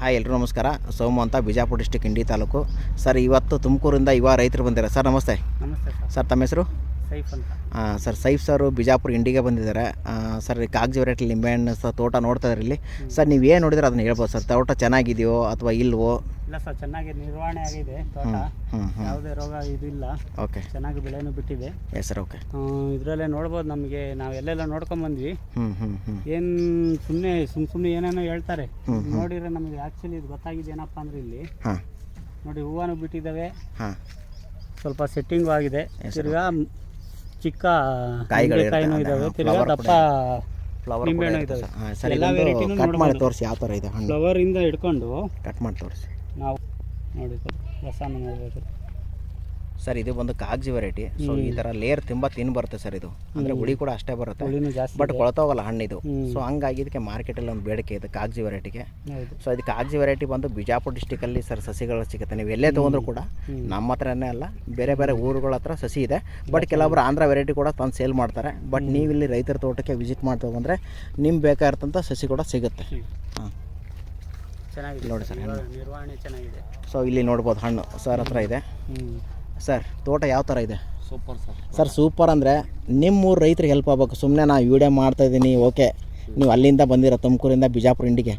Hi ಎಲ್ಲರೂ ನಮಸ್ಕಾರ. ಸೋಮು ಅಂತ ಬಿಜಾಪುರ ಡಿಸ್ಟಿಕ್ ಇಂಡಿ ತಾಲೂಕು. ಸರ್ ಇವತ್ತು ತುಮಕೂರಿಂದ ಯುವ ರೈತರು ಬಂದಿರ ಸರ್ ನಮಸ್ತೆ. ನಮಸ್ತೆ ಸರ್. ಸರ್ ತಮ್ಮ ಹೆಸರು? ಸೈಫ್ ಅಂತ. ಸರ್ ಸೈಫ್ ಸರ್ ಬಿಜಾಪುರ್ ಇಂಡಿಗೆ ಬಂದಿದ್ದಾರೆ. ಸರ್ ಕಾಗಜಿ ವೆರೈಟಿ ನಿಂಬೆಹಣ್ಣು ಸರ್ ತೋಟ ನೋಡ್ತಾ ಇರಲಿ ಇಲ್ಲಿ ಸರ್ ನೀವು ಏನು ನೋಡಿದ್ರೆ ಅದನ್ನ ಹೇಳ್ಬೋದು ಸರ್? ತೋಟ ಚೆನ್ನಾಗಿದೆಯೋ ಅಥವಾ ಇಲ್ವೋ? ಇಲ್ಲ ಸರ್ ಚೆನ್ನಾಗಿ ನಿರ್ವಹಣೆ ಆಗಿದೆ ತೋಟ. ಯಾವುದೇ ರೋಗ ಇದಿಲ್ಲ ಓಕೆ. ಚೆನ್ನಾಗಿ ಬೆಳೆನೂ ಬಿಟ್ಟಿದೆ. ಎಸ್ ಸರ್ ಓಕೆ ಇದರಲ್ಲೇ ನೋಡ್ಬೋದು ನಮಗೆ ನಾವು ಎಲ್ಲೆಲ್ಲ ನೋಡ್ಕೊಂಬಂದ್ವಿ ಏನು ಸುಮ್ಮನೆ ಸುಮ್ ಸುಮ್ಮನೆ ಏನೇನೋ ಹೇಳ್ತಾರೆ. ನೋಡಿದ್ರೆ ನಮಗೆ ಆ್ಯಕ್ಚುಲಿ ಇದು ಗೊತ್ತಾಗಿದೆ ಏನಪ್ಪಾ ಅಂದ್ರೆ ಇಲ್ಲಿ. ನೋಡಿ ಹೂವನು ಬಿಟ್ಟಿದ್ದಾವೆ. ಹಾಂ. ಸ್ವಲ್ಪ ಸೆಟ್ಟಿಂಗು ಆಗಿದೆ ತಿರ್ಗಾ ಚಿಕ್ಕ ಕಾಯಿಗಳು ಕಾಯಿನೂ ಇರ್ತವೆ, ತಿರ್ಗಾ ದಪ್ಪ ಫ್ಲವರ್ ನಿಂಬೆಹಣ್ಣು ಇದ್ದಾವೆ ಹಾಂ ಸರ್ ಎಲ್ಲ ಇದೊಂದು ಕಟ್ ಮಾಡಿ ತೋರಿಸಿ ಯಾವ ಥರ ಇದೆ ಹಣ್ಣು? ಇಂದ ಹಿಡ್ಕೊಂಡು ಕಟ್ ಮಾಡಿ ತೋರಿಸಿ. ನಾವು ನೋಡಿ ರಸನ ನೋಡ್ಬೋದು ಸರ್ ಇದು ಬಂದು ಕಾಗಜಿ ವೆರೈಟಿ ಸೊ ಈ ತರ ಲೇಯರ್ ತುಂಬಾ ತಿನ್ ಬರುತ್ತೆ ಸರ್ ಇದು. ಅಂದ್ರೆ ಹುಳಿ ಕೂಡ ಅಷ್ಟೇ ಬರುತ್ತೆ. ಬಟ್ ಬಟ್ ಕೊಳ್ತೋಗಲ್ಲ ಹಣ್ಣಿದು. ಸೊ ಹಂಗಾಗಿ ಇದಕ್ಕೆ ಮಾರ್ಕೆಟ್ ಅಲ್ಲಿ ಒಂದು ಬೇಡಿಕೆ ಇದೆ ಕಾಗಜಿ ವೆರೈಟಿಗೆ ಸೊ ಇದು ಕಾಗಜಿ ವೆರೈಟಿ ಬಂದು ಬಿಜಾಪುರ ಡಿಸ್ಟಿಕಲ್ಲಿ ಸರ್ ಸಸಿಗಳು ಸಿಗುತ್ತೆ. ನೀವು ಎಲ್ಲೇ ತಗೊಂಡ್ರು ಕೂಡ. ನಮ್ಮ ಹತ್ರನೇ ಅಲ್ಲ ಬೇರೆ ಬೇರೆ ಊರುಗಳ ಹತ್ರ ಸಸಿ ಇದೆ. ಬಟ್ ಕೆಲವೊಬ್ರು ಆಂಧ್ರ ವೆರೈಟಿ ಕೂಡ ತಂದು ಸೇಲ್ ಮಾಡ್ತಾರೆ. ಬಟ್ ನೀವು ಇಲ್ಲಿ ರೈತರ ತೋಟಕ್ಕೆ ವಿಸಿಟ್ ಮಾಡ್ತಾ ಅಂದರೆ ನಿಮ್ಗೆ ಬೇಕಾಗಿರ್ತಂಥ ಸಸಿ ಕೂಡ ಸಿಗುತ್ತೆ. ಹಾಂ. ನೋಡಿ ಸರ್, ನಿರ್ವಹಣೆ ಚೆನ್ನಾಗಿದೆ. ಸೊ ಇಲ್ಲಿ ನೋಡ್ಬೋದು ಹಣ್ಣು. ಸರ್ ಹತ್ರ ಇದೆ. ಸರ್ ತೋಟ ಯಾವ ಥರ ಇದೆ? Super sir. ಸರ್ ಸೂಪರ್ ಅಂದರೆ ನಿಮ್ಮೂರು ರೈತರಿಗೆ ಹೆಲ್ಪ್ ಆಗಬೇಕು. ಸುಮ್ಮನೆ ನಾನು ವೀಡಿಯೋ ಮಾಡ್ತಾಯಿದ್ದೀನಿ ಓಕೆ ನೀವು ಅಲ್ಲಿಂದ ಬಂದಿರೋ ತುಮಕೂರಿಂದ ಬಿಜಾಪುರ ಇಂಡಿಗೆ.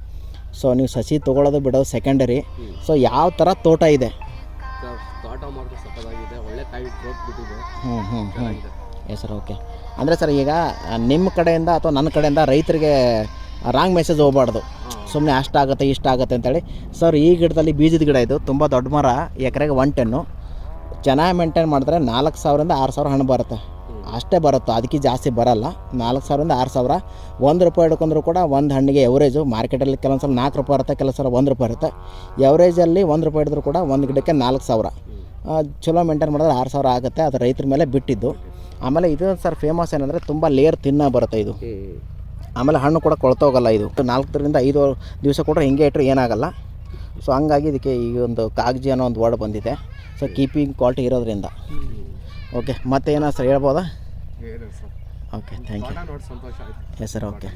ಸೊ ನೀವು ಸಸಿ ತೊಗೊಳೋದು ಬಿಡೋದು ಸೆಕೆಂಡರಿ ಸೊ ಯಾವ ಥರ ತೋಟ ಇದೆ? ತೋಟ ಮಾತ್ರ ಸಕ್ಕದಾಗಿದೆ ಒಳ್ಳೆ ಕಾಯಿ ಗ್ರೋತ್ ಬಿಟ್ಟಿದೆ. ಹ್ಞೂ ಹ್ಞೂ ಹ್ಞೂ ಎಸ್ ಸರ್ ಓಕೆ ಅಂದರೆ ಸರ್ ಈಗ ನಿಮ್ಮ ಕಡೆಯಿಂದ ಅಥವಾ ನನ್ನ ಕಡೆಯಿಂದ ರೈತರಿಗೆ ರಾಂಗ್ ಮೆಸೇಜ್ ಹೋಗ್ಬಾರ್ದು. ಸುಮ್ಮನೆ ಅಷ್ಟಾಗುತ್ತೆ ಇಷ್ಟಾಗುತ್ತೆ ಅಂತೇಳಿ. ಸರ್ ಈ ಗಿಡದಲ್ಲಿ ಬೀಜದ ಗಿಡ ಇದು ತುಂಬ ದೊಡ್ಡ ಮರ ಎಕರೆಗೆ ಒನ್ ಟೆನ್ನು ಚೆನ್ನಾಗಿ ಮೇಂಟೈನ್ ಮಾಡಿದ್ರೆ ನಾಲ್ಕು ಸಾವಿರದಿಂದ ಆರು ಸಾವಿರ ಹಣ ಬರುತ್ತೆ. ಅಷ್ಟೇ ಬರುತ್ತೆ ಅದಕ್ಕೆ ಜಾಸ್ತಿ ಬರಲ್ಲ. ನಾಲ್ಕು ಸಾವಿರದಿಂದ ಆರು ಸಾವಿರ. ಒಂದು ರೂಪಾಯಿ ಹಿಡ್ಕೊಂಡ್ರು ಕೂಡ ಒಂದು ಹಣ್ಣಿಗೆ ಎವರೇಜು ಮಾರ್ಕೆಟಲ್ಲಿ ಕೆಲವೊಂದು ಸಲ ನಾಲ್ಕು ರೂಪಾಯಿ ಇರುತ್ತೆ ಕೆಲವು ಸಲ ಒಂದು ರೂಪಾಯಿ ಇರುತ್ತೆ ಎವರೇಜಲ್ಲಿ ಒಂದು ರೂಪಾಯಿ ಹಿಡಿದ್ರು ಕೂಡ ಒಂದು ಗಿಡಕ್ಕೆ ನಾಲ್ಕು ಸಾವಿರ. ಚಲೋ ಮೇಂಟೈನ್ ಮಾಡಿದ್ರೆ ಆರು ಸಾವಿರ ಆಗುತ್ತೆ. ಅದು ರೈತರ ಮೇಲೆ ಬಿಟ್ಟಿದ್ದು. ಆಮೇಲೆ ಇದು ಸರ್ ಫೇಮಸ್ ಏನಂದರೆ ತುಂಬ ಲೇಯರ್ ತಿನ್ನ ಬರುತ್ತೆ ಇದು. ಆಮೇಲೆ ಹಣ್ಣು ಕೂಡ ಕೊಳ್ತೋಗಲ್ಲ ಇದು. ನಾಲ್ಕರಿಂದ ಐದು ದಿವಸ ಕೂಡ ಹಿಂಗೆ ಇಟ್ಟರೆ ಏನಾಗಲ್ಲ. ಸೊ ಹಂಗಾಗಿ ಇದಕ್ಕೆ ಈ ಒಂದು ಕಾಗಜಿ ಅನ್ನೋ ಒಂದು ವರ್ಡ್ ಬಂದಿದೆ. ಸೊ ಕೀಪಿಂಗ್ ಕ್ವಾಲಿಟಿ ಇರೋದ್ರಿಂದ. ಓಕೆ ಮತ್ತೆ ಏನೋ ಸರ್. ಹೇಳ್ಬೋದಾ okay thank you yes sir okay